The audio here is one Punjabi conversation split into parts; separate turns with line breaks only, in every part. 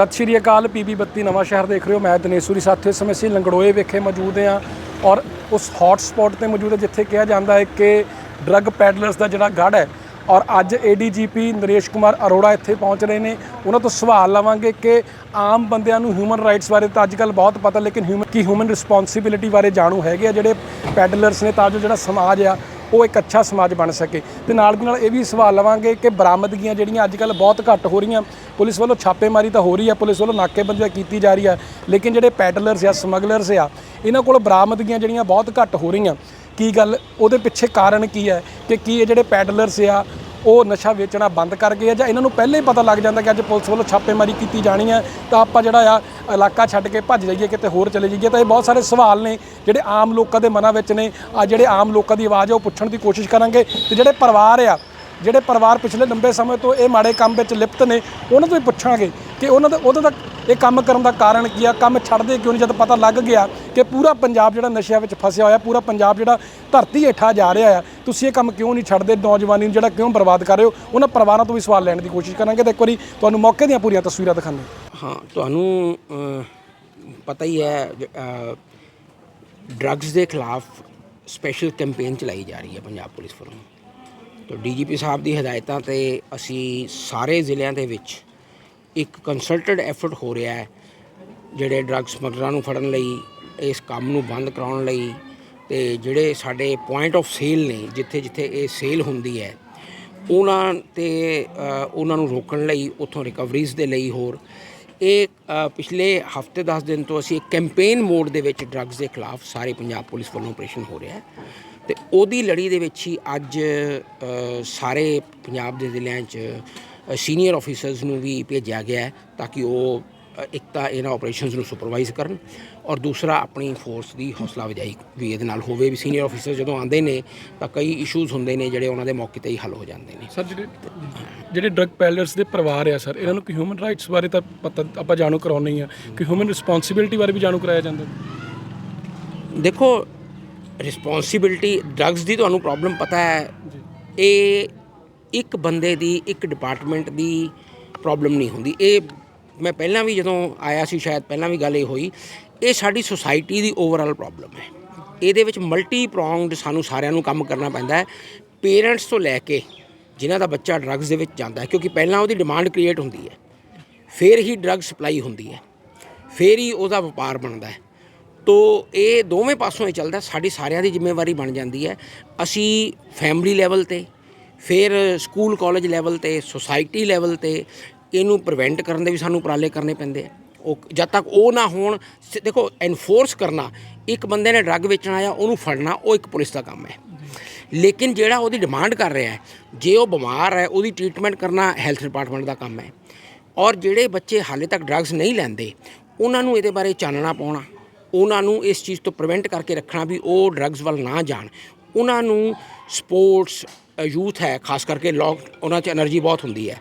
ਸਤਿ ਸ਼੍ਰੀ ਅਕਾਲ ਪੀਬੀ 32 ਨਵਾਂ ਸ਼ਹਿਰ ਦੇਖ ਰਹੇ ਹੋ। ਮੈਂ ਦਿਨੇਸ਼ੂਰੀ ਸਾਥੀਓ, ਇਸ ਸਮੇਂ ਅਸੀਂ ਲੰਗੜੋਏ ਵਿਖੇ ਮੌਜੂਦ ਹਾਂ ਔਰ ਉਸ ਹੌਟ ਸਪੌਟ ਤੇ ਮੌਜੂਦ ਹੈ ਜਿੱਥੇ ਕਿਹਾ ਜਾਂਦਾ ਹੈ ਕਿ ਡਰੱਗ ਪੈਡਲਰਸ ਦਾ ਜਿਹੜਾ ਗੜ ਹੈ ਔਰ ਅੱਜ ਏਡੀਜੀਪੀ ਨਰੇਸ਼ ਕੁਮਾਰ ਅਰੋੜਾ ਇੱਥੇ ਪਹੁੰਚ ਰਹੇ ਨੇ। ਉਹਨਾਂ ਤੋਂ ਸਵਾਲ ਲਵਾਂਗੇ ਕਿ ਆਮ ਬੰਦਿਆਂ ਨੂੰ ਹਿਊਮਨ ਰਾਈਟਸ ਬਾਰੇ ਤਾਂ ਅੱਜਕੱਲ ਬਹੁਤ ਪਤਾ, ਲੇਕਿਨ ਹਿਊਮਨ ਕੀ ਹਿਊਮਨ ਰਿਸਪੌਂਸਿਬਿਲਿਟੀ ਬਾਰੇ ਜਾਣੂ ਹੈਗੇ ਆ ਜਿਹੜੇ ਪੈਡਲਰਸ ਨੇ? ਤਾਂ ਜੋ ਜਿਹੜਾ ਸਮਾਜ ਆ ਉਹ ਇੱਕ ਅੱਛਾ ਸਮਾਜ ਬਣ ਸਕੇ। ਤੇ ਨਾਲ ਦੀ ਨਾਲ ਇਹ ਵੀ ਸਵਾਲ ਲਵਾਂਗੇ ਕਿ ਬਰਾਮਦਗੀਆਂ ਜਿਹੜੀਆਂ ਅੱਜ ਕੱਲ ਬਹੁਤ ਘੱਟ ਹੋ ਰਹੀਆਂ, ਪੁਲਿਸ ਵੱਲੋਂ ਛਾਪੇਮਾਰੀ ਤਾਂ ਹੋ ਰਹੀ ਹੈ ਪੁਲਿਸ ਵੱਲੋਂ ਨਾਕੇਬੰਦੀ ਕੀਤੀ ਜਾ ਰਹੀ ਹੈ ਲੇਕਿਨ ਜਿਹੜੇ ਪੈਡਲਰਸ ਆ ਸਮਗਲਰਸ ਆ, ਇਹਨਾਂ ਕੋਲ ਬਰਾਮਦਗੀਆਂ ਜਿਹੜੀਆਂ ਬਹੁਤ ਘੱਟ ਹੋ ਰਹੀਆਂ। ਕੀ ਗੱਲ, ਉਹਦੇ ਪਿੱਛੇ ਕਾਰਨ ਕੀ ਹੈ ਕਿ ਕੀ ਇਹ ਜਿਹੜੇ ਪੈਡਲਰਸ ਆ ਉਹ ਨਸ਼ਾ ਵੇਚਣਾ ਬੰਦ ਕਰ ਗਏ ਆ ਜਾਂ ਇਹਨਾਂ ਨੂੰ ਪਹਿਲਾਂ ਹੀ ਪਤਾ ਲੱਗ ਜਾਂਦਾ ਕਿ ਅੱਜ ਪੁਲਿਸ ਵੱਲੋਂ ਛਾਪੇਮਾਰੀ ਕੀਤੀ ਜਾਣੀ ਹੈ ਤਾਂ ਆਪਾਂ ਜਿਹੜਾ ਆ, ਇਲਾਕਾ ਛੱਡ ਕੇ ਭੱਜ ਜਾਈਏ, ਕਿਤੇ ਹੋਰ ਚਲੇ ਜਾਈਏ। ਤਾਂ ਇਹ ਬਹੁਤ ਸਾਰੇ ਸਵਾਲ ਨੇ ਜਿਹੜੇ ਆਮ ਲੋਕਾਂ ਦੇ ਮਨਾਂ ਵਿੱਚ ਨੇ। ਆ ਜਿਹੜੇ ਆਮ ਲੋਕਾਂ ਦੀ ਆਵਾਜ਼ ਆ, ਉਹ ਪੁੱਛਣ ਦੀ ਕੋਸ਼ਿਸ਼ ਕਰਾਂਗੇ। ਤੇ ਜਿਹੜੇ ਪਰਿਵਾਰ ਆ ਜਿਹੜੇ ਪਰਿਵਾਰ ਪਿਛਲੇ ਲੰਬੇ ਸਮੇਂ ਤੋਂ ਇਹ ਮਾੜੇ ਕੰਮ ਵਿੱਚ ਲਿਪਤ ਨੇ, ਉਹਨਾਂ ਤੋਂ ਵੀ ਪੁੱਛਾਂਗੇ ਕਿ ਉਹਨਾਂ ਦਾ, ਉਹਦਾ ਦਾ ਇਹ ਕੰਮ ਕਰਨ ਦਾ ਕਾਰਨ ਕੀ ਆ, ਕੰਮ ਛੱਡਦੇ ਕਿਉਂ ਨਹੀਂ? ਜਦ ਪਤਾ ਲੱਗ ਗਿਆ ਕਿ ਪੂਰਾ ਪੰਜਾਬ ਜਿਹੜਾ ਨਸ਼ਿਆਂ ਵਿੱਚ ਫਸਿਆ ਹੋਇਆ, ਪੂਰਾ ਪੰਜਾਬ ਜਿਹੜਾ ਧਰਤੀ ਹੇਠਾਂ ਜਾ ਰਿਹਾ ਆ, ਤੁਸੀਂ ਇਹ ਕੰਮ ਕਿਉਂ ਨਹੀਂ ਛੱਡਦੇ? ਨੌਜਵਾਨੀ ਨੂੰ ਜਿਹੜਾ ਕਿਉਂ ਬਰਬਾਦ ਕਰ ਰਹੇ ਹੋ? ਉਹਨਾਂ ਪਰਿਵਾਰਾਂ ਤੋਂ ਵੀ ਸਵਾਲ ਲੈਣ ਦੀ ਕੋਸ਼ਿਸ਼ ਕਰਾਂਗੇ ਤੇ ਇੱਕ ਵਾਰੀ ਤੁਹਾਨੂੰ ਮੌਕੇ ਦੀਆਂ ਪੂਰੀਆਂ ਤਸਵੀਰਾਂ ਦਿਖਾਉਂਦੇ
ਹਾਂ। ਤੁਹਾਨੂੰ ਪਤਾ ਹੀ ਹੈ ਡਰੱਗਸ ਦੇ ਖਿਲਾਫ ਸਪੈਸ਼ਲ ਕੈਂਪੇਨ ਚਲਾਈ ਜਾ ਰਹੀ ਹੈ ਪੰਜਾਬ ਪੁਲਿਸ ਵੱਲੋਂ। ਤਾਂ ਡੀਜੀਪੀ ਸਾਹਿਬ ਦੀ ਹਦਾਇਤਾਂ ਤੇ ਅਸੀਂ ਸਾਰੇ ਜ਼ਿਲ੍ਹਿਆਂ ਦੇ ਵਿੱਚ ਇੱਕ ਕੰਸਲਟਡ ਐਫਰਟ ਹੋ ਰਿਹਾ ਹੈ ਜਿਹੜੇ ਡਰੱਗ ਸਮਗਲਰਾਂ ਨੂੰ ਫੜਨ ਲਈ, ਇਸ ਕੰਮ ਨੂੰ ਬੰਦ ਕਰਾਉਣ ਲਈ ਤੇ ਜਿਹੜੇ ਸਾਡੇ ਪੁਆਇੰਟ ਆਫ ਸੇਲ ਨੇ, ਜਿੱਥੇ ਜਿੱਥੇ ਇਹ ਸੇਲ ਹੁੰਦੀ ਹੈ, ਉਹਨਾਂ ਤੇ ਉਹਨਾਂ ਨੂੰ ਰੋਕਣ ਲਈ, ਉੱਥੋਂ ਰਿਕਵਰੀਜ਼ ਦੇ ਲਈ ਹੋਰ। ਇਹ ਪਿਛਲੇ ਹਫ਼ਤੇ 10 ਦਿਨ ਤੋਂ ਅਸੀਂ ਕੈਂਪੇਨ ਮੋਡ ਦੇ ਵਿੱਚ ਡਰੱਗਸ ਦੇ ਖਿਲਾਫ ਸਾਰੇ ਪੰਜਾਬ ਪੁਲਿਸ ਵੱਲੋਂ ਆਪਰੇਸ਼ਨ ਹੋ ਰਿਹਾ ਹੈ। ਤੇ ਉਹਦੀ ਲੜੀ ਦੇ ਵਿੱਚ ਹੀ ਅੱਜ ਸਾਰੇ ਪੰਜਾਬ ਦੇ ਜ਼ਿਲ੍ਹਿਆਂ 'ਚ ਸੀਨੀਅਰ ਆਫੀਸਰਸ ਨੂੰ ਵੀ ਭੇਜਿਆ ਗਿਆ ਹੈ ਤਾਂ ਕਿ ਉਹ ਇੱਕ ਤਾਂ ਇਹਨਾਂ ਆਪਰੇਸ਼ਨਸ ਨੂੰ ਸੁਪਰਵਾਈਜ਼ ਕਰਨ ਔਰ ਦੂਸਰਾ ਆਪਣੀ ਫੋਰਸ ਦੀ ਹੌਸਲਾ ਅਫਜ਼ਾਈ ਵੀ ਇਹਦੇ ਨਾਲ ਹੋਵੇ ਵੀ ਸੀਨੀਅਰ ਆਫੀਸਰ ਜਦੋਂ ਆਉਂਦੇ ਨੇ ਤਾਂ ਕਈ ਇਸ਼ੂਜ਼ ਹੁੰਦੇ ਨੇ ਜਿਹੜੇ ਉਹਨਾਂ ਦੇ ਮੌਕੇ ਤੇ ਹੀ ਹੱਲ ਹੋ ਜਾਂਦੇ ਨੇ।
ਸਰ ਜਿਹੜੇ ਜਿਹੜੇ ਡਰੱਗ ਪੈਡਲਰਸ ਦੇ ਪਰਿਵਾਰ ਆ ਸਰ ਇਹਨਾਂ ਨੂੰ ਕਿ ਹਿਊਮਨ ਰਾਈਟਸ ਬਾਰੇ ਤਾਂ ਪਤਾ ਆਪਾਂ ਜਾਣੂ ਕਰਾਉਣੀ ਆ। ਕਿ ਹਿਊਮਨ ਰਿਸਪੌਂਸਿਬਿਲਟੀ ਬਾਰੇ ਵੀ ਜਾਣੂ ਕਰਾਇਆ ਜਾਂਦਾ?
ਦੇਖੋ ਰਿਸਪੌਂਸਿਬਿਲਟੀ ਡਰੱਗਸ ਦੀ ਤੁਹਾਨੂੰ ਪ੍ਰੋਬਲਮ ਪਤਾ ਹੈ। ਇਹ ਇੱਕ ਬੰਦੇ ਦੀ ਇੱਕ ਡਿਪਾਰਟਮੈਂਟ ਦੀ ਪ੍ਰੋਬਲਮ ਨਹੀਂ ਹੁੰਦੀ। ਇਹ ਮੈਂ ਪਹਿਲਾਂ ਵੀ ਜਦੋਂ ਆਇਆ ਸੀ ਸ਼ਾਇਦ ਪਹਿਲਾਂ ਵੀ ਗੱਲ ਇਹ ਹੋਈ ਇਹ ਸਾਡੀ ਸੋਸਾਇਟੀ ਦੀ ਓਵਰਆਲ ਪ੍ਰੋਬਲਮ ਹੈ। ਇਹਦੇ ਵਿੱਚ ਮਲਟੀ ਪ੍ਰੋਂਗਡ ਸਾਨੂੰ ਸਾਰਿਆਂ ਨੂੰ ਕੰਮ ਕਰਨਾ ਪੈਂਦਾ ਹੈ। ਪੇਰੈਂਟਸ ਤੋਂ ਲੈ ਕੇ ਜਿਨ੍ਹਾਂ ਦਾ ਬੱਚਾ ਡਰੱਗਸ ਦੇ ਵਿੱਚ ਜਾਂਦਾ ਹੈ ਕਿਉਂਕਿ ਪਹਿਲਾਂ ਉਹਦੀ ਡਿਮਾਂਡ ਕ੍ਰੀਏਟ ਹੁੰਦੀ ਹੈ। ਫਿਰ ਹੀ ਡਰੱਗ ਸਪਲਾਈ ਹੁੰਦੀ ਹੈ। ਫਿਰ ਹੀ ਉਹਦਾ ਵਪਾਰ ਬਣਦਾ ਹੈ। ਤੋ ਇਹ ਦੋਵੇਂ ਪਾਸੋਂ ਹੀ ਚੱਲਦਾ, ਸਾਡੀ ਸਾਰਿਆਂ ਦੀ ਜ਼ਿੰਮੇਵਾਰੀ ਬਣ ਜਾਂਦੀ ਹੈ। ਅਸੀਂ ਫੈਮਿਲੀ ਲੈਵਲ ਤੇ, ਫਿਰ ਸਕੂਲ ਕਾਲਜ ਲੈਵਲ ਤੇ ਸੁਸਾਇਟੀ ਲੈਵਲ ਤੇ ਇਹਨੂੰ ਪ੍ਰੀਵੈਂਟ ਕਰਨ ਦੇ ਵੀ ਸਾਨੂੰ ਉਪਰਾਲੇ ਕਰਨੇ ਪੈਂਦੇ ਆ। ਉਹ ਜਦ ਤੱਕ ਉਹ ਨਾ ਹੋਣ, ਸ- ਦੇਖੋ ਐਨਫੋਰਸ ਕਰਨਾ, ਇੱਕ ਬੰਦੇ ਨੇ ਡਰੱਗ ਵੇਚਣਾ ਆ ਉਹਨੂੰ ਫੜਨਾ, ਉਹ ਇੱਕ ਪੁਲਿਸ ਦਾ ਕੰਮ ਹੈ। ਲੇਕਿਨ ਜਿਹੜਾ ਉਹਦੀ ਡਿਮਾਂਡ ਕਰ ਰਿਹਾ ਹੈ, ਜੇ ਉਹ ਬਿਮਾਰ ਹੈ, ਉਹਦੀ ਟ੍ਰੀਟਮੈਂਟ ਕਰਨਾ ਹੈਲਥ ਡਿਪਾਰਟਮੈਂਟ ਦਾ ਕੰਮ ਹੈ। ਔਰ ਜਿਹੜੇ ਬੱਚੇ ਹਾਲੇ ਤੱਕ ਡਰੱਗਸ ਨਹੀਂ ਲੈਂਦੇ, ਉਹਨਾਂ ਨੂੰ ਇਹਦੇ ਬਾਰੇ ਚਾਨਣਾ ਪਾਉਣਾ ਉਹਨਾਂ ਨੂੰ ਇਸ ਚੀਜ਼ ਤੋਂ ਪ੍ਰੀਵੈਂਟ ਕਰਕੇ ਰੱਖਣਾ ਵੀ ਉਹ ਡਰੱਗਸ ਵੱਲ ਨਾ ਜਾਣ। ਉਹਨਾਂ ਨੂੰ ਸਪੋਰਟਸ ਯੂਥ ਹੈ, ਖਾਸ ਕਰਕੇ ਲੋਕ, ਉਹਨਾਂ 'ਚ એનર્ਜੀ ਬਹੁਤ ਹੁੰਦੀ ਹੈ।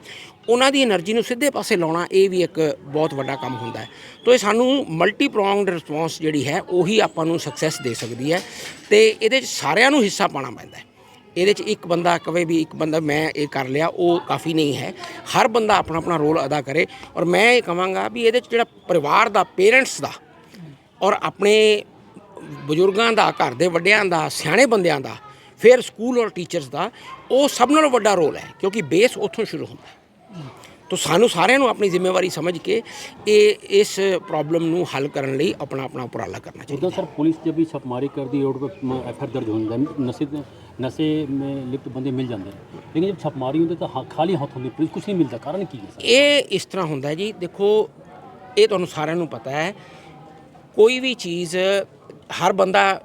ਉਹਨਾਂ ਦੀ એનર્ਜੀ ਨੂੰ ਸਿੱਧੇ ਪਾਸੇ ਲਾਉਣਾ ਇਹ ਵੀ ਇੱਕ ਬਹੁਤ ਵੱਡਾ ਕੰਮ ਹੁੰਦਾ ਹੈ। ਤੋਂ ਇਹ ਸਾਨੂੰ ਮਲਟੀ ਪ੍ਰੋਂਗਡ ਰਿਸਪੌਂਸ ਜਿਹੜੀ ਹੈ, ਉਹੀ ਆਪਾਂ ਨੂੰ ਸਕਸੈਸ ਦੇ ਸਕਦੀ ਹੈ ਤੇ ਇਹਦੇ 'ਚ ਸਾਰਿਆਂ ਨੂੰ ਹਿੱਸਾ ਪਾਣਾ ਪੈਂਦਾ ਇਹਦੇ 'ਚ ਇੱਕ ਬੰਦਾ ਕਵੇ ਵੀ ਇੱਕ ਬੰਦਾ ਮੈਂ ਇਹ ਕਰ ਲਿਆ, ਉਹ ਕਾਫੀ ਨਹੀਂ ਹੈ। ਹਰ ਬੰਦਾ ਆਪਣਾ ਆਪਣਾ ਰੋਲ ਅਦਾ ਕਰੇ ਔਰ ਮੈਂ ਇਹ ਕਹਾਂਗਾ ਵੀ ਇਹਦੇ 'ਚ ਜਿਹੜਾ ਪਰਿਵਾਰ ਦਾ ਪੇਰੈਂਟਸ ਦਾ ਔਰ ਆਪਣੇ ਬਜ਼ੁਰਗਾਂ ਦਾ ਘਰ ਦੇ ਵੱਡਿਆਂ ਦਾ ਸਿਆਣੇ ਬੰਦਿਆਂ ਦਾ ਫਿਰ ਸਕੂਲ ਔਰ ਟੀਚਰਸ ਦਾ ਉਹ ਸਭ ਨਾਲੋਂ ਵੱਡਾ ਰੋਲ ਹੈ ਕਿਉਂਕਿ ਬੇਸ ਉੱਥੋਂ ਸ਼ੁਰੂ ਹੁੰਦਾ ਤੋ ਸਾਨੂੰ ਸਾਰਿਆਂ ਨੂੰ ਆਪਣੀ ਜ਼ਿੰਮੇਵਾਰੀ ਸਮਝ ਕੇ ਇਹ ਇਸ ਪ੍ਰੋਬਲਮ ਨੂੰ ਹੱਲ ਕਰਨ ਲਈ ਆਪਣਾ ਆਪਣਾ ਉਪਰਾਲਾ ਕਰਨਾ ਚਾਹੀਦਾ
ਸਰ ਪੁਲਿਸ ਜੇ ਵੀ ਛਾਪਮਾਰੀ ਕਰਦੀ ਰੋਡ ਤੇ ਐਫ ਆਰ ਦਰਜ ਹੁੰਦਾ ਨਸ਼ੇ ਨਸ਼ੇ ਮੇ ਲਿਪਤ ਬੰਦੇ ਮਿਲ ਜਾਂਦੇ ਲੇਕਿਨ ਜੇ ਛਾਪਮਾਰੀ ਹੁੰਦੀ ਤਾਂ ਖਾਲੀ ਹੱਥ ਹੁੰਦੀ ਪੁਲਿਸ ਕੁਝ ਨਹੀਂ ਮਿਲਦਾ ਕਾਰਨ ਕੀ ਹੈ
ਇਹ ਇਸ ਤਰ੍ਹਾਂ ਹੁੰਦਾ ਜੀ ਦੇਖੋ ਇਹ ਤੁਹਾਨੂੰ ਸਾਰਿਆਂ ਨੂੰ ਪਤਾ ਹੈ ਕੋਈ ਵੀ ਚੀਜ਼, ਹਰ ਬੰਦਾ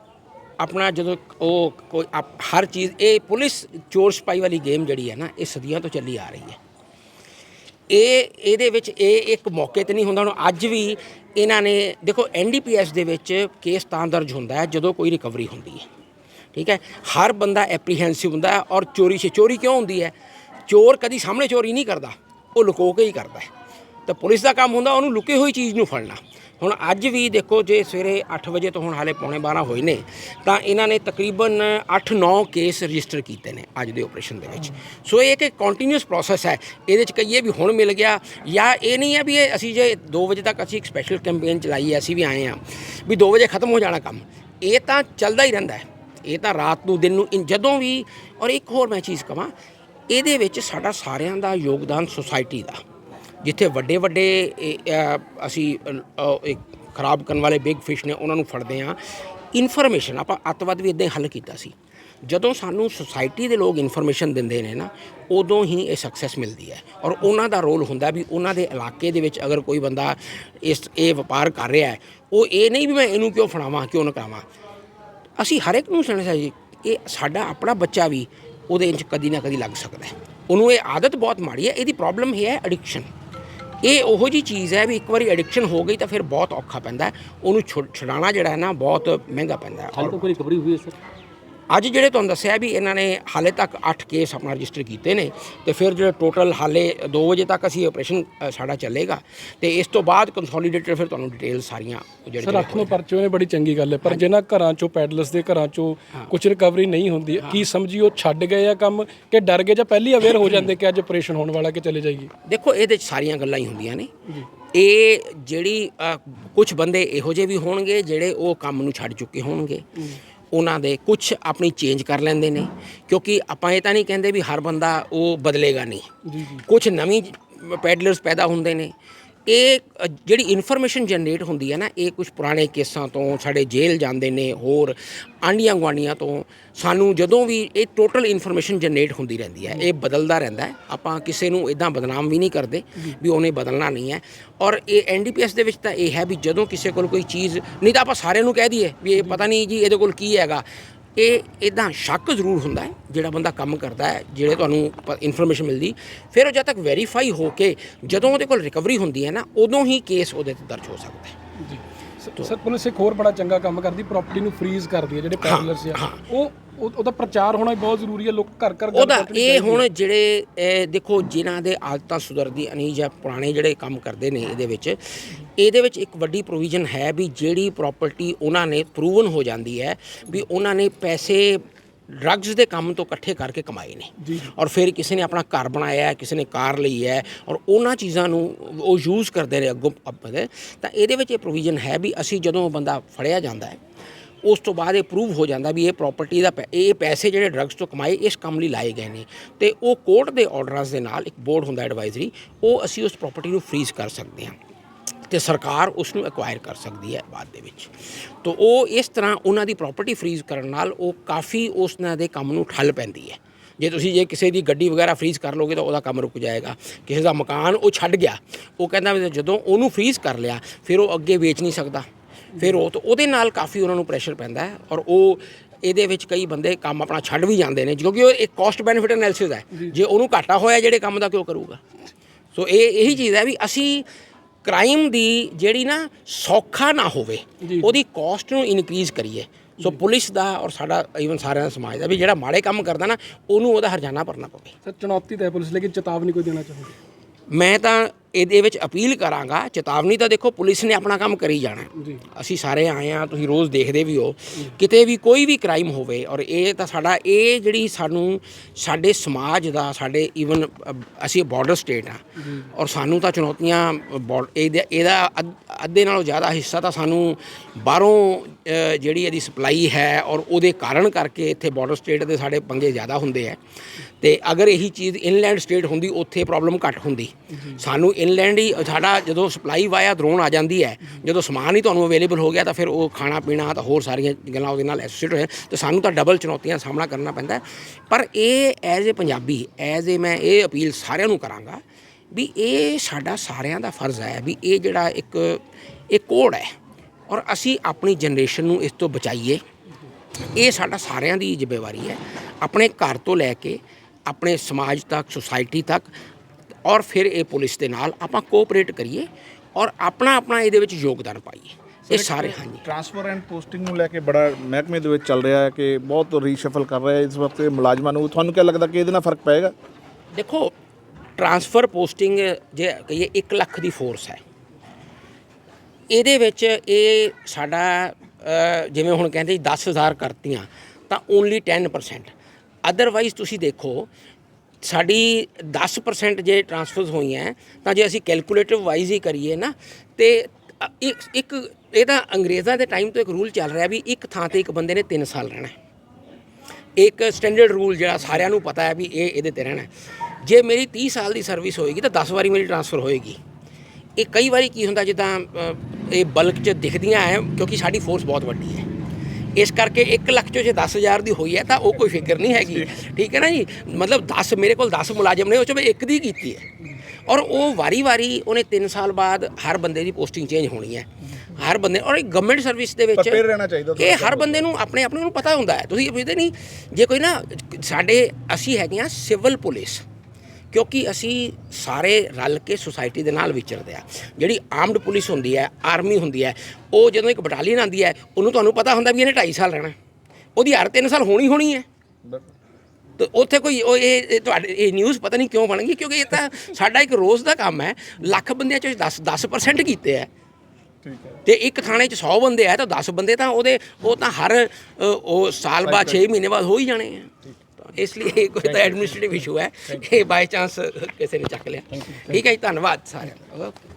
ਆਪਣਾ ਜਦੋਂ ਉਹ ਕੋਈ ਆਪ- ਹਰ ਚੀਜ਼, ਇਹ ਪੁਲਿਸ ਚੋਰ ਸਿਪਾਹੀ ਵਾਲੀ ਗੇਮ ਜਿਹੜੀ ਹੈ ਨਾ, ਇਹ ਸਦੀਆਂ ਤੋਂ ਚੱਲੀ ਆ ਰਹੀ ਹੈ। ਇਹ, ਇਹਦੇ ਵਿੱਚ ਇਹ ਇੱਕ ਮੌਕੇ ਤੇ ਨਹੀਂ ਹੁੰਦਾ, ਹੁਣ ਅੱਜ ਵੀ ਇਹਨਾਂ ਨੇ, ਦੇਖੋ ਐਨਡੀਪੀਐਸ ਦੇ ਵਿੱਚ ਕੇਸ ਤਾਂ ਦਰਜ ਹੁੰਦਾ ਹੈ ਜਦੋਂ ਕੋਈ ਰਿਕਵਰੀ ਹੁੰਦੀ ਹੈ। ਠੀਕ ਹੈ? ਹਰ ਬੰਦਾ ਐਪਰੀਹੈਂਸਿਵ ਹੁੰਦਾ ਹੈ ਔਰ ਚੋਰੀ ਸੇ ਚੋਰੀ ਕਿਉਂ ਹੁੰਦੀ ਹੈ? ਚੋਰ ਕਦੀ ਸਾਹਮਣੇ ਚੋਰੀ ਨਹੀਂ ਕਰਦਾ, ਉਹ ਲੁਕੋ ਕੇ ਹੀ ਕਰਦਾ ਹੈ। ਤਾਂ ਪੁਲਿਸ ਦਾ ਕੰਮ ਹੁੰਦਾ ਉਹਨੂੰ ਲੁਕੇ ਹੋਈ ਚੀਜ਼ ਨੂੰ ਫੜਨਾ। ਹੁਣ ਅੱਜ ਵੀ ਦੇਖੋ ਜੇ ਸਵੇਰੇ 8 ਵਜੇ ਤੋਂ ਹੁਣ ਹਾਲੇ ਪੌਣੇ 12 ਹੋਏ ਨੇ, ਤਾਂ ਇਹਨਾਂ ਨੇ ਤਕਰੀਬਨ 8-9 ਕੇਸ ਰਜਿਸਟਰ ਕੀਤੇ ਨੇ ਅੱਜ ਦੇ ਆਪਰੇਸ਼ਨ ਦੇ ਵਿੱਚ। ਸੋ ਇਹ ਇੱਕ ਕੰਟੀਨਿਊਸ ਪ੍ਰੋਸੈਸ ਹੈ। ਇਹਦੇ ਚ ਕਹੀਏ ਵੀ ਹੁਣ ਮਿਲ ਗਿਆ ਜਾਂ ਇਹ ਨਹੀਂ ਹੈ ਵੀ ਇਹ ਅਸੀਂ ਜੇ 2 ਵਜੇ ਤੱਕ ਅਸੀਂ ਇੱਕ ਸਪੈਸ਼ਲ ਕੈਂਪੇਨ ਚਲਾਈ ਹੈ, ਅਸੀਂ ਵੀ ਆਏ ਆ ਵੀ 2 ਵਜੇ ਖਤਮ ਹੋ ਜਾਣਾ ਕੰਮ। ਇਹ ਤਾਂ ਚੱਲਦਾ ਹੀ ਰਹਿੰਦਾ ਹੈ। ਇਹ ਤਾਂ ਰਾਤ ਨੂੰ, ਦਿਨ ਨੂੰ ਜਦੋਂ ਵੀ। ਔਰ ਇੱਕ ਹੋਰ ਮੈਂ ਚੀਜ਼ ਕਹਾਂ ਇਹਦੇ ਵਿੱਚ ਸਾਡਾ ਸਾਰਿਆਂ ਦਾ ਯੋਗਦਾਨ ਸੁਸਾਇਟੀ ਦਾ। ਜਿੱਥੇ ਵੱਡੇ ਵੱਡੇ ਅਸੀਂ ਖਰਾਬ ਕਰਨ ਵਾਲੇ ਬਿਗ ਫਿਸ਼ ਨੇ, ਉਹਨਾਂ ਨੂੰ ਫੜਦੇ ਆ ਇਨਫੋਰਮੇਸ਼ਨ ਆਪਾਂ ਅੱਤਵਾਦ ਵੀ ਇਦਾਂ ਹੀ ਹੱਲ ਕੀਤਾ ਸੀ। ਜਦੋਂ ਸਾਨੂੰ ਸੁਸਾਇਟੀ ਦੇ ਲੋਕ ਇਨਫੋਰਮੇਸ਼ਨ ਦਿੰਦੇ ਨੇ ਨਾ, ਉਦੋਂ ਹੀ ਇਹ ਸਕਸੈਸ ਮਿਲਦੀ ਹੈ। ਔਰ ਉਹਨਾਂ ਦਾ ਰੋਲ ਹੁੰਦਾ ਵੀ ਉਹਨਾਂ ਦੇ ਇਲਾਕੇ ਦੇ ਵਿੱਚ ਅਗਰ ਕੋਈ ਬੰਦਾ ਇਸ, ਇਹ ਵਪਾਰ ਕਰ ਰਿਹਾ ਹੈ, ਉਹ ਇਹ ਨਹੀਂ ਵੀ ਮੈਂ ਇਹਨੂੰ ਕਿਉਂ ਫੜਾਵਾਂ, ਕਿਉਂ ਨਾ ਕਰਾਵਾਂ। ਅਸੀਂ ਹਰ ਇੱਕ ਨੂੰ ਸੁਣਿਆ ਜੀ ਇਹ ਸਾਡਾ ਆਪਣਾ ਬੱਚਾ ਵੀ ਉਹਦੇ ਇੰਚ ਕਦੀ ਨਾ ਕਦੀ ਲੱਗ ਸਕਦਾ ਹੈ। ਉਹਨੂੰ ਇਹ ਆਦਤ ਬਹੁਤ ਮਾੜੀ ਹੈ, ਇਹਦੀ ਪ੍ਰੋਬਲਮ ਇਹ ਹੈ ਐਡਿਕਸ਼ਨ ਇਹ ਉਹੋ ਜੀ ਚੀਜ਼ ਹੈ ਵੀ ਇੱਕ ਵਾਰੀ ਐਡਿਕਸ਼ਨ ਹੋ ਗਈ ਤਾਂ ਫਿਰ ਬਹੁਤ ਔਖਾ ਪੈਂਦਾ ਉਹਨੂੰ ਛੁਡਾਣਾ ਜਿਹੜਾ ਹੈ ਨਾ ਬਹੁਤ ਮਹਿੰਗਾ ਪੈਂਦਾ ਹੈ। ਹਾਲ
ਤੱਕ ਕੋਈ ਰਿਕਵਰੀ ਹੋਈ ਹੈ, ਸਰ?
ਅੱਜ ਜਿਹੜੇ ਤੁਹਾਨੂੰ ਦੱਸਿਆ ਵੀ ਇਹਨਾਂ ਨੇ ਹਾਲੇ ਤੱਕ 8 ਕੇਸ ਆਪਣਾ ਰਜਿਸਟਰ ਕੀਤੇ ਨੇ ਤੇ ਫਿਰ ਜਿਹੜੇ ਟੋਟਲ ਹਾਲੇ 2 ਵਜੇ ਤੱਕ ਅਸੀਂ ਆਪਰੇਸ਼ਨ ਸਾਡਾ ਚੱਲੇਗਾ ਤੇ ਇਸ ਤੋਂ ਬਾਅਦ ਕੰਸੋਲੀਡੇਟਡ ਫਿਰ ਤੁਹਾਨੂੰ ਡਿਟੇਲ ਸਾਰੀਆਂ ਜਿਹੜੇ
ਸਰ ਅੱਠ ਨੂੰ ਪਰਚੇ ਨੇ ਬੜੀ ਚੰਗੀ ਗੱਲ ਹੈ ਪਰ ਜਿਨ੍ਹਾਂ ਘਰਾਂ ਚੋਂ ਪੈਡਲਰਸ ਦੇ ਘਰਾਂ ਚੋਂ ਕੁਝ ਰਿਕਵਰੀ ਨਹੀਂ ਹੁੰਦੀ ਕੀ ਸਮਝੀ ਉਹ ਛੱਡ ਗਏ ਆ ਕੰਮ ਕਿ ਡਰ ਗਏ ਜਾਂ ਪਹਿਲੀ ਅਵੇਅਰ ਹੋ ਜਾਂਦੇ ਕਿ ਅੱਜ ਆਪਰੇਸ਼ਨ ਹੋਣ ਵਾਲਾ ਕਿ ਚਲੇ ਜਾਈਏ?
ਦੇਖੋ ਇਹਦੇ ਚ ਸਾਰੀਆਂ ਗੱਲਾਂ ਹੀ ਹੁੰਦੀਆਂ ਨੇ। ਇਹ ਜਿਹੜੀ ਕੁਝ ਬੰਦੇ ਇਹੋ ਜਿਹੇ ਵੀ ਹੋਣਗੇ ਜਿਹੜੇ ਉਹ ਕੰਮ ਨੂੰ ਛੱਡ ਚੁੱਕੇ ਹੋਣਗੇ। ਉਹਨਾਂ ਦੇ ਕੁਝ ਆਪਣੀ ਚੇਂਜ ਕਰ ਲੈਂਦੇ ਨੇ ਕਿਉਂਕਿ ਆਪਾਂ ਇਹ ਤਾਂ ਨਹੀਂ ਕਹਿੰਦੇ ਵੀ ਹਰ ਬੰਦਾ ਉਹ ਬਦਲੇਗਾ ਨਹੀਂ। ਕੁਝ ਨਵੀਂ ਪੈਡਲਰਸ ਪੈਦਾ ਹੁੰਦੇ ਨੇ ਇਹ ਜਿਹੜੀ ਇਨਫੋਰਮੇਸ਼ਨ ਜਨਰੇਟ ਹੁੰਦੀ ਹੈ ਨਾ, ਇਹ ਕੁਝ ਪੁਰਾਣੇ ਕੇਸਾਂ ਤੋਂ, ਸਾਡੇ ਜੇਲ੍ਹ ਜਾਂਦੇ ਨੇ, ਹੋਰ ਆਂਡੀਆਂ ਗੁਆਂਢੀਆਂ ਤੋਂ, ਸਾਨੂੰ ਜਦੋਂ ਵੀ ਇਹ ਟੋਟਲ ਇਨਫੋਰਮੇਸ਼ਨ ਜਨਰੇਟ ਹੁੰਦੀ ਰਹਿੰਦੀ ਹੈ, ਇਹ ਬਦਲਦਾ ਰਹਿੰਦਾ ਹੈ। ਆਪਾਂ ਕਿਸੇ ਨੂੰ ਇਦਾਂ ਬਦਨਾਮ ਵੀ ਨਹੀਂ ਕਰਦੇ ਵੀ ਉਹਨੇ ਬਦਲਣਾ ਨਹੀਂ ਹੈ। ਔਰ ਇਹ ਐਨਡੀਪੀਐਸ ਦੇ ਵਿੱਚ ਤਾਂ ਇਹ ਹੈ ਵੀ ਜਦੋਂ ਕਿਸੇ ਕੋਲ ਕੋਈ ਚੀਜ਼, ਨਹੀਂ ਤਾਂ ਆਪਾਂ ਸਾਰਿਆਂ ਨੂੰ ਕਹਿ ਦਈਏ ਵੀ ਇਹ ਪਤਾ ਨਹੀਂ ਜੀ ਇਹਦੇ ਕੋਲ ਕੀ ਹੈਗਾ। ਇਹ ਇਦਾਂ ਸ਼ੱਕ ਜ਼ਰੂਰ ਹੁੰਦਾ ਹੈ ਜਿਹੜਾ ਬੰਦਾ ਕੰਮ ਕਰਦਾ ਹੈ ਜਿਹੜੇ ਤੁਹਾਨੂੰ ਇਨਫੋਰਮੇਸ਼ਨ ਮਿਲਦੀ। ਫਿਰ ਉਹ ਜਦ ਤੱਕ ਵੈਰੀਫਾਈ ਹੋ ਕੇ ਜਦੋਂ ਉਹਦੇ ਕੋਲ ਰਿਕਵਰੀ ਹੁੰਦੀ ਹੈ ਨਾ ਉਦੋਂ ਹੀ ਕੇਸ ਉਹਦੇ ਤੇ ਦਰਜ ਹੋ ਸਕਦਾ ਹੈ।
ਜੀ। ਸਰ ਪੁਲਿਸ ਇੱਕ ਹੋਰ ਬੜਾ ਚੰਗਾ ਕੰਮ ਕਰਦੀ ਪ੍ਰਾਪਰਟੀ ਨੂੰ ਫ੍ਰੀਜ਼ ਕਰਦੀ ਹੈ ਜਿਹੜੇ ਪੈਡਲਰਸ ਆ ਉਹ ਉਹ- ਉਹਦਾ ਪ੍ਰਚਾਰ ਹੋਣਾ ਬਹੁਤ ਜ਼ਰੂਰੀ ਹੈ ਲੋਕ ਘਰ ਘਰ
ਉਹਦਾ ਇਹ। ਹੁਣ ਜਿਹੜੇ ਇਹ ਦੇਖੋ ਜਿਨ੍ਹਾਂ ਦੇ ਆਦਤਾਂ ਸੁਧਰਦੀ ਨਹੀਂ ਜਾਂ ਪੁਰਾਣੇ ਜਿਹੜੇ ਕੰਮ ਕਰਦੇ ਨੇ ਇਹਦੇ ਵਿੱਚ ਇਹਦੇ ਵਿੱਚ ਇੱਕ ਵੱਡੀ ਪ੍ਰੋਵੀਜ਼ਨ ਹੈ ਵੀ ਜਿਹੜੀ ਪ੍ਰਾਪਰਟੀ ਉਹਨਾਂ ਨੇ ਪ੍ਰੂਵਨ ਹੋ ਜਾਂਦੀ ਹੈ ਵੀ ਉਹਨਾਂ ਨੇ ਪੈਸੇ ਡਰੱਗਸ ਦੇ ਕੰਮ ਤੋਂ ਇਕੱਠੇ ਕਰਕੇ ਕਮਾਏ ਨੇ। ਔਰ ਫਿਰ ਕਿਸੇ ਨੇ ਆਪਣਾ ਘਰ ਬਣਾਇਆ ਹੈ ਕਿਸੇ ਨੇ ਕਾਰ ਲਈ ਹੈ ਔਰ ਉਹਨਾਂ ਚੀਜ਼ਾਂ ਨੂੰ ਉਹ ਯੂਜ਼ ਕਰਦੇ ਨੇ ਅੱਗੋਂ ਤਾਂ ਇਹਦੇ ਵਿੱਚ ਇਹ ਪ੍ਰੋਵੀਜ਼ਨ ਹੈ ਵੀ ਅਸੀਂ ਜਦੋਂ ਉਹ ਬੰਦਾ ਫੜਿਆ ਜਾਂਦਾ ਹੈ ਉਸ ਤੋਂ ਬਾਅਦ ਇਹ ਪ੍ਰੂਵ ਹੋ ਜਾਂਦਾ ਵੀ ਇਹ ਪ੍ਰਾਪਰਟੀ ਦਾ ਪੈ- ਇਹ ਪੈਸੇ ਜਿਹੜੇ ਡਰੱਗਸ ਤੋਂ ਕਮਾਏ, ਇਸ ਕੰਮ ਲਈ ਲਾਏ ਗਏ ਨੇ। ਤੇ ਉਹ ਕੋਰਟ ਦੇ ਆਰਡਰਸ ਦੇ ਨਾਲ ਇੱਕ ਬੋਰਡ ਹੁੰਦਾ ਐਡਵਾਈਜ਼ਰੀ ਉਹ ਅਸੀਂ ਉਸ ਪ੍ਰਾਪਰਟੀ ਨੂੰ ਫ੍ਰੀਜ਼ ਕਰ ਸਕਦੇ ਹਾਂ ਤੇ ਸਰਕਾਰ ਉਸ ਨੂੰ ਐਕਵਾਇਰ ਕਰ ਸਕਦੀ ਹੈ ਬਾਅਦ ਦੇ ਵਿੱਚ। ਤੋ ਉਹ ਇਸ ਤਰ੍ਹਾਂ ਉਹਨਾਂ ਦੀ ਪ੍ਰਾਪਰਟੀ ਫ੍ਰੀਜ਼ ਕਰਨ ਨਾਲ ਉਹ ਕਾਫੀ ਉਸ ਨਾਲ ਦੇ ਕੰਮ ਨੂੰ ਠੱਲ ਪੈਂਦੀ ਹੈ। ਜੇ ਤੁਸੀਂ ਜੇ ਕਿਸੇ ਦੀ ਗੱਡੀ ਵਗੈਰਾ ਫ੍ਰੀਜ਼ ਕਰ ਲੋਗੇ ਤਾਂ ਉਹਦਾ ਕੰਮ ਰੁਕ ਜਾਏਗਾ। ਕਿਸੇ ਦਾ ਮਕਾਨ ਉਹ ਛੱਡ ਗਿਆ, ਉਹ ਕਹਿੰਦਾ ਵੀ ਜਦੋਂ ਉਹਨੂੰ ਫ੍ਰੀਜ਼ ਕਰ ਲਿਆ, ਫਿਰ ਉਹ ਅੱਗੇ ਵੇਚ ਨਹੀਂ ਸਕਦਾ। ਫਿਰ ਉਹ ਤਾਂ ਉਹਦੇ ਨਾਲ ਕਾਫੀ ਉਹਨਾਂ ਨੂੰ ਪ੍ਰੈਸ਼ਰ ਪੈਂਦਾ ਹੈ ਔਰ ਉਹ ਇਹਦੇ ਵਿੱਚ ਕਈ ਬੰਦੇ ਕੰਮ ਆਪਣਾ ਛੱਡ ਵੀ ਜਾਂਦੇ ਨੇ ਕਿਉਂਕਿ ਉਹ ਇੱਕ ਕਾਸਟ ਬੈਨੀਫਿਟ ਐਨਾਲਿਸਿਸ ਹੈ। ਜੇ ਉਹਨੂੰ ਘਾਟਾ ਹੋਇਆ ਜਿਹੜੇ ਕੰਮ ਦਾ ਕਿਉਂ ਕਰੂਗਾ? ਸੋ ਇਹ ਇਹੀ ਚੀਜ਼ ਹੈ ਵੀ ਅਸੀਂ ਕ੍ਰਾਈਮ ਦੀ ਜਿਹੜੀ ਨਾ ਸੌਖਾ ਨਾ ਹੋਵੇ। ਉਹਦੀ ਕਾਸਟ ਨੂੰ ਇਨਕਰੀਜ਼ ਕਰੀਏ। ਸੋ ਪੁਲਿਸ ਦਾ ਔਰ ਸਾਡਾ ਈਵਨ ਸਾਰਿਆਂ ਦਾ ਸਮਾਜ ਦਾ ਵੀ ਜਿਹੜਾ ਮਾੜੇ ਕੰਮ ਕਰਦਾ ਨਾ ਉਹਨੂੰ ਉਹਦਾ ਹਰਜਾਨਾ ਭਰਨਾ ਪਵੇ।
ਸਰ ਚੁਣੌਤੀ ਤਾਂ ਹੈ ਪੁਲਿਸ ਲੇਕਿਨ ਚੇਤਾਵਨੀ ਕੋਈ ਦੇਣਾ ਚਾਹੋਗੇ?
ਮੈਂ ਤਾਂ ਇਹਦੇ ਵਿੱਚ ਅਪੀਲ ਕਰਾਂਗਾ ਚੇਤਾਵਨੀ ਤਾਂ ਦੇਖੋ ਪੁਲਿਸ ਨੇ ਆਪਣਾ ਕੰਮ ਕਰੀ ਜਾਣਾ ਅਸੀਂ ਸਾਰੇ ਆਏ ਆ ਤੁਸੀਂ ਰੋਜ਼ ਦੇਖਦੇ ਵੀ ਹੋ। ਕਿਤੇ ਵੀ ਕੋਈ ਵੀ ਕ੍ਰਾਈਮ ਹੋਵੇ ਔਰ ਇਹ ਤਾਂ ਸਾਡਾ ਇਹ ਜਿਹੜੀ ਸਾਨੂੰ ਸਾਡੇ ਸਮਾਜ ਦਾ ਸਾਡੇ ਈਵਨ ਅਸੀਂ ਬਾਰਡਰ ਸਟੇਟ ਆ ਔਰ ਸਾਨੂੰ ਤਾਂ ਚੁਣੌਤੀਆਂ ਇਹਦਾ ਅੱਧ- ਨਾਲੋਂ ਜ਼ਿਆਦਾ ਹਿੱਸਾ ਤਾਂ ਸਾਨੂੰ ਬਾਹਰੋਂ ਜਿਹੜੀ ਇਹਦੀ ਸਪਲਾਈ ਹੈ ਔਰ ਉਹਦੇ ਕਾਰਨ ਕਰਕੇ ਇੱਥੇ ਬਾਰਡਰ ਸਟੇਟ ਦੇ ਸਾਡੇ ਪੰਗੇ ਜ਼ਿਆਦਾ ਹੁੰਦੇ ਆ ਤੇ ਅਗਰ ਇਹੀ ਚੀਜ਼ ਇਨਲੈਂਡ ਸਟੇਟ ਹੁੰਦੀ ਉੱਥੇ ਪ੍ਰੋਬਲਮ ਘੱਟ ਹੁੰਦੀ। ਸਾਨੂੰ ਇਨਲੈਂਡ ਹੀ, ਸਾਡਾ ਜਦੋਂ ਸਪਲਾਈ ਵਾਇਆ ਦਰੋਨ ਆ ਜਾਂਦੀ ਹੈ। ਜਦੋਂ ਸਮਾਨ ਹੀ ਤੁਹਾਨੂੰ ਅਵੇਲੇਬਲ ਹੋ ਗਿਆ, ਤਾਂ ਫਿਰ ਉਹ ਖਾਣਾ, ਪੀਣਾ, ਤਾਂ ਹੋਰ ਸਾਰੀਆਂ ਗੱਲਾਂ ਉਹਦੇ ਨਾਲ ਐਸੋਸੀਏਟ ਹੋਏ ਤੇ ਸਾਨੂੰ ਤਾਂ ਡਬਲ ਚੁਣੌਤੀਆਂ ਦਾ ਸਾਹਮਣਾ ਕਰਨਾ ਪੈਂਦਾ ਪਰ ਇਹ as a Punjabi as a ਮੈਂ ਇਹ ਅਪੀਲ ਸਾਰਿਆਂ ਨੂੰ ਕਰਾਂਗਾ ਵੀ ਇਹ ਸਾਡਾ ਸਾਰਿਆਂ ਦਾ ਫਰਜ਼ ਹੈ ਵੀ ਇਹ ਜਿਹੜਾ ਇੱਕ, ਇਹ ਕੋਡ ਹੈ। ਔਰ ਅਸੀਂ ਆਪਣੀ ਜਨਰੇਸ਼ਨ ਨੂੰ ਇਸ ਤੋਂ ਬਚਾਈਏ। ਇਹ ਸਾਡਾ ਸਾਰਿਆਂ ਦੀ ਜ਼ਿੰਮੇਵਾਰੀ ਹੈ। ਆਪਣੇ ਘਰ ਤੋਂ ਲੈ ਕੇ ਆਪਣੇ ਸਮਾਜ ਤੱਕ ਸੁਸਾਇਟੀ ਤੱਕ ਔਰ ਫਿਰ ਇਹ ਪੁਲਿਸ ਦੇ ਨਾਲ ਆਪਾਂ ਕੋਆਪਰੇਟ ਕਰੀਏ ਔਰ ਆਪਣਾ ਆਪਣਾ ਇਹਦੇ ਵਿੱਚ ਯੋਗਦਾਨ ਪਾਈਏ। ਇਹ ਸਾਰੇ ਹਾਂਜੀ।
ਟਰਾਂਸਫਰ ਐਂਡ ਪੋਸਟਿੰਗ ਨੂੰ ਲੈ ਕੇ ਬੜਾ ਮਹਿਕਮੇ ਦੇ ਵਿੱਚ ਚੱਲ ਰਿਹਾ ਹੈ ਕਿ ਬਹੁਤ ਰੀਸ਼ਫਲ ਕਰ ਰਿਹਾ ਹੈ ਇਸ ਵਕਤ ਮੁਲਾਜ਼ਮਾਂ ਨੂੰ। ਤੁਹਾਨੂੰ ਕੀ ਲੱਗਦਾ ਕਿ ਇਹਦੇ ਨਾਲ ਫ਼ਰਕ ਪਏਗਾ?
ਦੇਖੋ ਟਰਾਂਸਫਰ ਪੋਸਟਿੰਗ ਜੇ ਕਹੀਏ 1 ਲੱਖ ਦੀ ਫੋਰਸ ਹੈ। ਇਹਦੇ ਵਿੱਚ ਇਹ ਸਾਡਾ ਜਿਵੇਂ ਹੁਣ ਕਹਿੰਦੇ ਜੀ 10000 ਕਰਤੀਆਂ ਤਾਂ ਓਨਲੀ 10% ਅਦਰਵਾਈਜ਼ ਤੁਸੀਂ ਦੇਖੋ ਸਾਡੀ 10% ਜੇ ਟ੍ਰਾਂਸਫਰਸ ਹੋਈਆਂ, ਤਾਂ ਜੇ ਅਸੀਂ ਕੈਲਕੂਲੇਟਿਵ ਵਾਈਜ਼ ਹੀ ਕਰੀਏ ਨਾ, ਤੇ ਇੱਕ ਇਹ ਤਾਂ ਅੰਗਰੇਜ਼ਾਂ ਦੇ ਟਾਈਮ ਤੋਂ ਇੱਕ ਰੂਲ ਚੱਲ ਰਿਹਾ ਵੀ ਇੱਕ ਥਾਂ ਤੇ ਇੱਕ ਬੰਦੇ ਨੇ 3 ਸਾਲ ਰਹਿਣਾ ਇੱਕ ਸਟੈਂਡਰਡ ਰੂਲ ਜਿਹੜਾ ਸਾਰਿਆਂ ਨੂੰ ਪਤਾ ਹੈ ਵੀ ਇਹ ਇਹਦੇ ਤੇ ਰਹਿਣਾ ਜੇ ਮੇਰੀ 30 ਸਾਲ ਦੀ ਸਰਵਿਸ ਹੋਏਗੀ, ਤਾਂ 10 ਵਾਰੀ ਮੇਰੀ ਟ੍ਰਾਂਸਫਰ ਹੋਏਗੀ। ਇਹ ਕਈ ਵਾਰੀ ਕੀ ਹੁੰਦਾ, ਜਿੱਦਾਂ ਇਹ ਬਲਕ 'ਚ ਦਿਖਦੀਆਂ ਹੈ, ਕਿਉਂਕਿ ਸਾਡੀ ਫੋਰਸ ਬਹੁਤ ਵੱਡੀ ਹੈ। ਇਸ ਕਰਕੇ 1 ਲੱਖ 'ਚੋਂ ਜੇ 10000 ਦੀ ਹੋਈ ਹੈ ਤਾਂ ਉਹ ਕੋਈ ਫਿਕਰ ਨਹੀਂ ਹੈਗੀ। ਠੀਕ ਹੈ ਨਾ ਜੀ? ਮਤਲਬ 10 ਮੇਰੇ ਕੋਲ 10 ਮੁਲਾਜ਼ਮ ਨੇ ਉਹ 'ਚੋਂ ਮੈਂ ਇੱਕ ਦੀ ਕੀਤੀ ਹੈ। ਔਰ ਉਹ ਵਾਰੀ-ਵਾਰੀ ਉਹਨੇ 3 ਸਾਲ ਬਾਅਦ ਹਰ ਬੰਦੇ ਦੀ ਪੋਸਟਿੰਗ ਚੇਂਜ ਹੋਣੀ ਹੈ। ਹਰ ਬੰਦੇ ਔਰ ਇਹ ਗਵਰਨਮੈਂਟ ਸਰਵਿਸ ਦੇ ਵਿੱਚ
ਰਹਿਣਾ ਚਾਹੀਦਾ
ਇਹ ਹਰ ਬੰਦੇ ਨੂੰ ਆਪਣੇ ਆਪਣੇ ਨੂੰ ਪਤਾ ਹੁੰਦਾ ਹੈ। ਤੁਸੀਂ ਇਹ ਪੁੱਛਦੇ ਨਹੀਂ ਜੇ ਕੋਈ ਨਾ ਸਾਡੇ ਅਸੀਂ ਹੈਗੇ ਆ ਸਿਵਲ ਪੁਲਿਸ ਕਿਉਂਕਿ ਅਸੀਂ ਸਾਰੇ ਰਲ ਕੇ ਸੁਸਾਇਟੀ ਦੇ ਨਾਲ ਵਿਚਰਦੇ ਆ। ਜਿਹੜੀ ਆਰਮਡ ਪੁਲਿਸ ਹੁੰਦੀ ਹੈ ਆਰਮੀ ਹੁੰਦੀ ਹੈ ਉਹ ਜਦੋਂ ਇੱਕ ਬਟਾਲੀਅਨ ਆਂਦੀ ਹੈ ਉਹਨੂੰ ਤੁਹਾਨੂੰ ਪਤਾ ਹੁੰਦਾ ਵੀ ਇਹਨੇ 2.5 ਸਾਲ ਰਹਿਣਾ। ਉਹਦੀ ਹਰ 3 ਸਾਲ ਹੋਣੀ ਹੋਣੀ ਹੈ। ਤੇ ਉੱਥੇ ਕੋਈ ਉਹ ਇਹ ਤੁਹਾਡੇ ਇਹ ਨਿਊਜ਼ ਪਤਾ ਨਹੀਂ ਕਿਉਂ ਬਣ ਗਈ ਕਿਉਂਕਿ ਇਹ ਤਾਂ ਸਾਡਾ ਇੱਕ ਰੋਜ਼ ਦਾ ਕੰਮ ਹੈ। ਲੱਖ ਬੰਦਿਆਂ ਚੋਂ 10 10% ਕੀਤੇ ਹੈ। ਤੇ ਇੱਕ ਥਾਣੇ 'ਚ 100 ਬੰਦੇ ਆ ਤਾਂ 10 ਬੰਦੇ ਤਾਂ ਉਹਦੇ ਉਹ ਤਾਂ ਹਰ ਉਹ ਸਾਲ ਬਾਅਦ 6 ਮਹੀਨੇ ਬਾਅਦ ਹੋ ਹੀ ਜਾਣੇ ਆ। ਇਸ ਲਈ ਇਹ ਕੋਈ ਤਾਂ ਐਡਮਿਨਿਸਟ੍ਰੇਟਿਵ ਇਸ਼ੂ ਹੈ ਇਹ ਬਾਈ ਚਾਂਸ ਕਿਸੇ ਨੇ ਚੱਕ ਲਿਆ ਠੀਕ ਹੈ ਜੀ ਧੰਨਵਾਦ ਸਾਰਿਆਂ ਦਾ ਓਕੇ